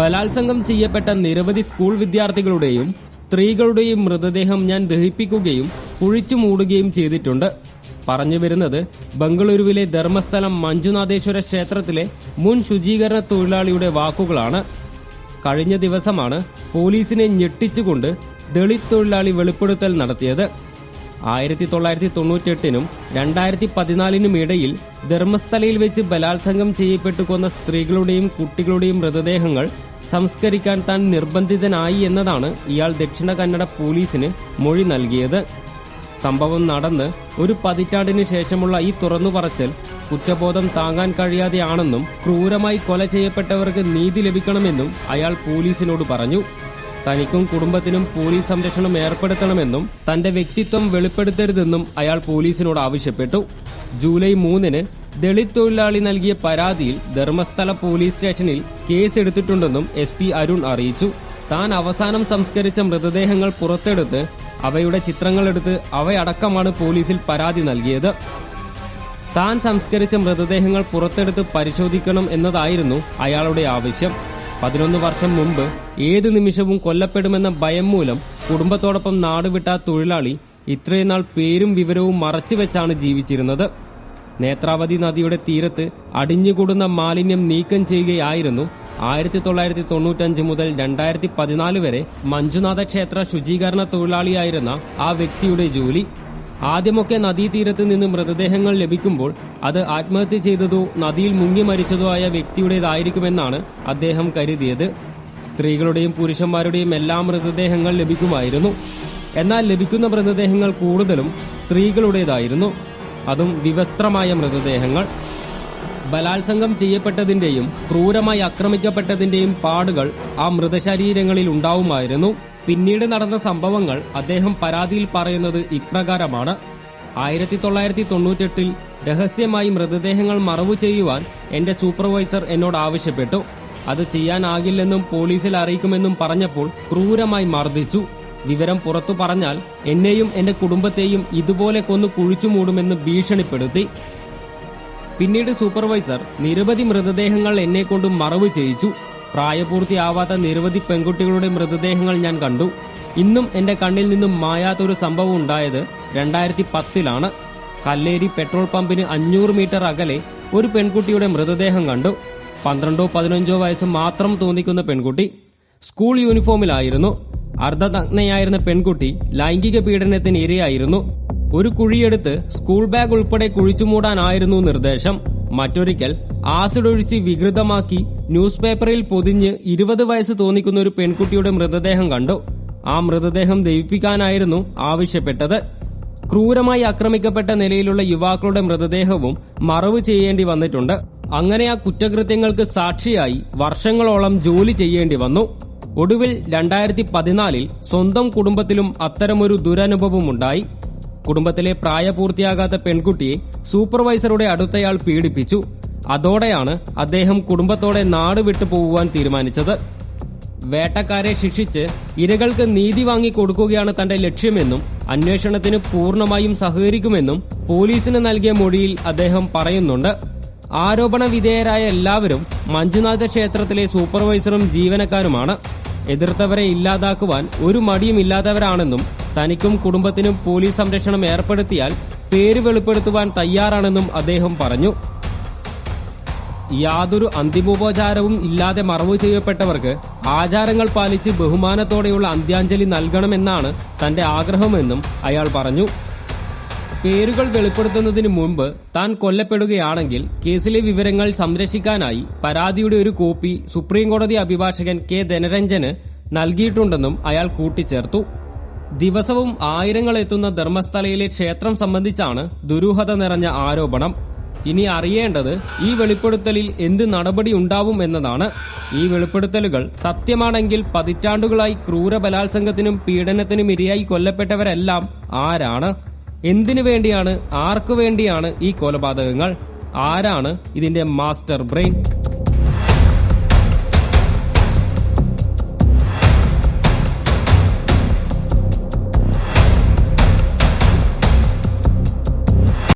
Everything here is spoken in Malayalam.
ബലാത്സംഗം ചെയ്യപ്പെട്ട നിരവധി സ്കൂൾ വിദ്യാർത്ഥികളുടെയും സ്ത്രീകളുടെയും മൃതദേഹം ഞാൻ ദഹിപ്പിക്കുകയും കുഴിച്ചു മൂടുകയും ചെയ്തിട്ടുണ്ട്. പറഞ്ഞു വരുന്നത് ബംഗളൂരുവിലെ ധർമ്മസ്ഥലം മഞ്ജുനാഥേശ്വര ക്ഷേത്രത്തിലെ മുൻ ശുചീകരണ തൊഴിലാളിയുടെ വാക്കുകളാണ്. കഴിഞ്ഞ ദിവസമാണ് പോലീസിനെ ഞെട്ടിച്ചുകൊണ്ട് ദളിത് തൊഴിലാളി വെളിപ്പെടുത്തൽ നടത്തിയത്. ആയിരത്തി തൊള്ളായിരത്തി തൊണ്ണൂറ്റെട്ടിനും രണ്ടായിരത്തി പതിനാലിനും ഇടയിൽ ധർമ്മസ്ഥലയിൽ വെച്ച് ബലാത്സംഗം ചെയ്യപ്പെട്ടു കൊന്ന സ്ത്രീകളുടെയും കുട്ടികളുടെയും മൃതദേഹങ്ങൾ സംസ്കരിക്കാൻ താൻ നിർബന്ധിതനായി എന്നതാണ് ഇയാൾ ദക്ഷിണ കന്നഡ പോലീസിന് മൊഴി നൽകിയത്. സംഭവം നടന്ന് ഒരു പതിറ്റാണ്ടിന് ശേഷമുള്ള ഈ തുറന്നു പറച്ചൽ കുറ്റബോധം താങ്ങാൻ കഴിയാതെയാണെന്നും ക്രൂരമായി കൊല ചെയ്യപ്പെട്ടവർക്ക് നീതി ലഭിക്കണമെന്നും അയാൾ പോലീസിനോട് പറഞ്ഞു. തനിക്കും കുടുംബത്തിനും പോലീസ് സംരക്ഷണം ഏർപ്പെടുത്തണമെന്നും തന്റെ വ്യക്തിത്വം വെളിപ്പെടുത്തരുതെന്നും അയാൾ പോലീസിനോട് ആവശ്യപ്പെട്ടു. ജൂലൈ മൂന്നിന് ദളിത് തൊഴിലാളി നൽകിയ പരാതിയിൽ ധർമ്മസ്ഥല പോലീസ് സ്റ്റേഷനിൽ കേസെടുത്തിട്ടുണ്ടെന്നും എസ് പി അരുൺ അറിയിച്ചു. താൻ അവസാനം സംസ്കരിച്ച മൃതദേഹങ്ങൾ പുറത്തെടുത്ത് അവയുടെ ചിത്രങ്ങളെടുത്ത് അവയടക്കമാണ് പോലീസിൽ പരാതി നൽകിയത്. താൻ സംസ്കരിച്ച മൃതദേഹങ്ങൾ പുറത്തെടുത്ത് പരിശോധിക്കണം എന്നതായിരുന്നു അയാളുടെ ആവശ്യം. പതിനൊന്ന് വർഷം മുമ്പ് ഏത് നിമിഷവും കൊല്ലപ്പെടുമെന്ന ഭയം മൂലം കുടുംബത്തോടൊപ്പം നാടുവിട്ട തൊഴിലാളി ഇത്രയും നാൾ പേരും വിവരവും മറച്ചുവെച്ചാണ് ജീവിച്ചിരുന്നത്. നേത്രാവതി നദിയുടെ തീരത്ത് അടിഞ്ഞുകൂടുന്ന മാലിന്യം നീക്കം ചെയ്യുകയായിരുന്നു ആയിരത്തി തൊള്ളായിരത്തി തൊണ്ണൂറ്റഞ്ച് മുതൽ രണ്ടായിരത്തി പതിനാല് വരെ മഞ്ജുനാഥ ക്ഷേത്ര ശുചീകരണ തൊഴിലാളിയായിരുന്ന ആ വ്യക്തിയുടെ ജോലി. ആദ്യമൊക്കെ നദീതീരത്ത് നിന്ന് മൃതദേഹങ്ങൾ ലഭിക്കുമ്പോൾ അത് ആത്മഹത്യ ചെയ്തതോ നദിയിൽ മുങ്ങി മരിച്ചതോ ആയ വ്യക്തിയുടേതായിരിക്കുമെന്നാണ് അദ്ദേഹം കരുതിയത്. സ്ത്രീകളുടെയും പുരുഷന്മാരുടെയും എല്ലാ മൃതദേഹങ്ങൾ ലഭിക്കുമായിരുന്നു. എന്നാൽ ലഭിക്കുന്ന മൃതദേഹങ്ങൾ കൂടുതലും സ്ത്രീകളുടേതായിരുന്നു. അതും വിവസ്ത്രമായ മൃതദേഹങ്ങൾ. ബലാത്സംഗം ചെയ്യപ്പെട്ടതിന്റെയും ക്രൂരമായി ആക്രമിക്കപ്പെട്ടതിന്റെയും പാടുകൾ ആ മൃതശരീരങ്ങളിൽ ഉണ്ടാവുമായിരുന്നു. പിന്നീട് നടന്ന സംഭവങ്ങൾ അദ്ദേഹം പരാതിയിൽ പറയുന്നത് ഇപ്രകാരമാണ്. ആയിരത്തി തൊള്ളായിരത്തി തൊണ്ണൂറ്റെട്ടിൽ രഹസ്യമായി മൃതദേഹങ്ങൾ മറവു ചെയ്യുവാൻ എന്റെ സൂപ്പർവൈസർ എന്നോട് ആവശ്യപ്പെട്ടു. അത് ചെയ്യാനാകില്ലെന്നും പോലീസിൽ അറിയിക്കുമെന്നും പറഞ്ഞപ്പോൾ ക്രൂരമായി മർദ്ദിച്ചു. വിവരം പുറത്തു പറഞ്ഞാൽ എന്നെയും എന്റെ കുടുംബത്തെയും ഇതുപോലെ കൊന്നു കുഴിച്ചു മൂടുമെന്ന് ഭീഷണിപ്പെടുത്തി. പിന്നീട് സൂപ്പർവൈസർ നിരവധി മൃതദേഹങ്ങൾ എന്നെ കൊണ്ട് മറവ് ചെയ്യിച്ചു. പ്രായപൂർത്തിയാവാത്ത നിരവധി പെൺകുട്ടികളുടെ മൃതദേഹങ്ങൾ ഞാൻ കണ്ടു. ഇന്നും എന്റെ കണ്ണിൽ നിന്നും മായാത്തൊരു സംഭവം ഉണ്ടായത് രണ്ടായിരത്തി പത്തിലാണ് കല്ലേരി പെട്രോൾ പമ്പിന് അഞ്ഞൂറ് മീറ്റർ അകലെ ഒരു പെൺകുട്ടിയുടെ മൃതദേഹം കണ്ടു. പന്ത്രണ്ടോ പതിനഞ്ചോ വയസ്സ് മാത്രം തോന്നിക്കുന്ന പെൺകുട്ടി. സ്കൂൾ യൂണിഫോമിലായിരുന്നു. അർദ്ധനഗ്നയായിരുന്ന പെൺകുട്ടി ലൈംഗിക പീഡനത്തിന് ഇരയായിരുന്നു ഒരു കുഴിയെടുത്ത് സ്കൂൾ ബാഗ് ഉൾപ്പെടെ കുഴിച്ചുമൂടാനായിരുന്നു നിർദ്ദേശം. മറ്റൊരിക്കൽ ആസിഡ് ഒഴിച്ച് വികൃതമാക്കി ന്യൂസ് പേപ്പറിൽ പൊതിഞ്ഞ് ഇരുപത് വയസ്സ് തോന്നിക്കുന്ന ഒരു പെൺകുട്ടിയുടെ മൃതദേഹം കണ്ടു. ആ മൃതദേഹം ദഹിപ്പിക്കാനായിരുന്നു ആവശ്യപ്പെട്ടത്. ക്രൂരമായി ആക്രമിക്കപ്പെട്ട നിലയിലുള്ള യുവാക്കളുടെ മൃതദേഹവും മറവ് ചെയ്യേണ്ടി വന്നിട്ടുണ്ട്. അങ്ങനെ ആ കുറ്റകൃത്യങ്ങൾക്ക് സാക്ഷിയായി വർഷങ്ങളോളം ജോലി ചെയ്യേണ്ടി വന്നു. ഒടുവിൽ രണ്ടായിരത്തി പതിനാലിൽ സ്വന്തം കുടുംബത്തിലും അത്തരമൊരു ദുരനുഭവമുണ്ടായി. കുടുംബത്തിലെ പ്രായപൂർത്തിയാകാത്ത പെൺകുട്ടിയെ സൂപ്പർവൈസറുടെ അടുത്തയാൾ പീഡിപ്പിച്ചു. അതോടെയാണ് അദ്ദേഹം കുടുംബത്തോടെ നാട് വിട്ടു പോകുവാൻ തീരുമാനിച്ചത്. വേട്ടക്കാരെ ശിക്ഷിച്ച് ഇരകൾക്ക് നീതി വാങ്ങി കൊടുക്കുകയാണ് തന്റെ ലക്ഷ്യമെന്നും അന്വേഷണത്തിന് പൂർണമായും സഹകരിക്കുമെന്നും പോലീസിന് നൽകിയ മൊഴിയിൽ അദ്ദേഹം പറയുന്നുണ്ട്. ആരോപണ വിധേയരായ എല്ലാവരും മഞ്ജുനാഥ ക്ഷേത്രത്തിലെ സൂപ്പർവൈസറും ജീവനക്കാരുമാണ്. എതിർത്തവരെ ഇല്ലാതാക്കുവാൻ ഒരു മടിയും ഇല്ലാത്തവരാണെന്നും തനിക്കും കുടുംബത്തിനും പോലീസ് സംരക്ഷണം ഏർപ്പെടുത്തിയാൽ പേര് വെളിപ്പെടുത്തുവാൻ തയ്യാറാണെന്നും അദ്ദേഹം പറഞ്ഞു. യാതൊരു അന്തിമോപചാരവും ഇല്ലാതെ മറവ് ചെയ്യപ്പെട്ടവർക്ക് ആചാരങ്ങൾ പാലിച്ച് ബഹുമാനത്തോടെയുള്ള അന്ത്യാഞ്ജലി നൽകണമെന്നാണ് തന്റെ ആഗ്രഹമെന്നും അയാൾ പറഞ്ഞു. പേരുകൾ വെളിപ്പെടുത്തുന്നതിന് മുമ്പ് താൻ കൊല്ലപ്പെടുകയാണെങ്കിൽ കേസിലെ വിവരങ്ങൾ സംരക്ഷിക്കാനായി പരാതിയുടെ ഒരു കോപ്പി സുപ്രീംകോടതി അഭിഭാഷകൻ കെ ധനരഞ്ജന് നൽകിയിട്ടുണ്ടെന്നും അയാൾ കൂട്ടിച്ചേർത്തു. ദിവസവും ആയിരങ്ങൾ എത്തുന്ന ധർമ്മസ്ഥലയിലെ ക്ഷേത്രം സംബന്ധിച്ചാണ് ദുരൂഹത നിറഞ്ഞ ആരോപണം. ഇനി അറിയേണ്ടത് ഈ വെളിപ്പെടുത്തലിൽ എന്ത് നടപടി ഉണ്ടാവും എന്നതാണ്. ഈ വെളിപ്പെടുത്തലുകൾ സത്യമാണെങ്കിൽ പതിറ്റാണ്ടുകളായി ക്രൂര ബലാത്സംഗത്തിനും പീഡനത്തിനും ഇരയായി കൊല്ലപ്പെട്ടവരെല്ലാം ആരാണ്? എന്തിനു വേണ്ടിയാണ് ആർക്കു വേണ്ടിയാണ് ഈ കൊലപാതകങ്ങൾ? ആരാണ് ഇതിന്റെ മാസ്റ്റർ ബ്രെയിൻ?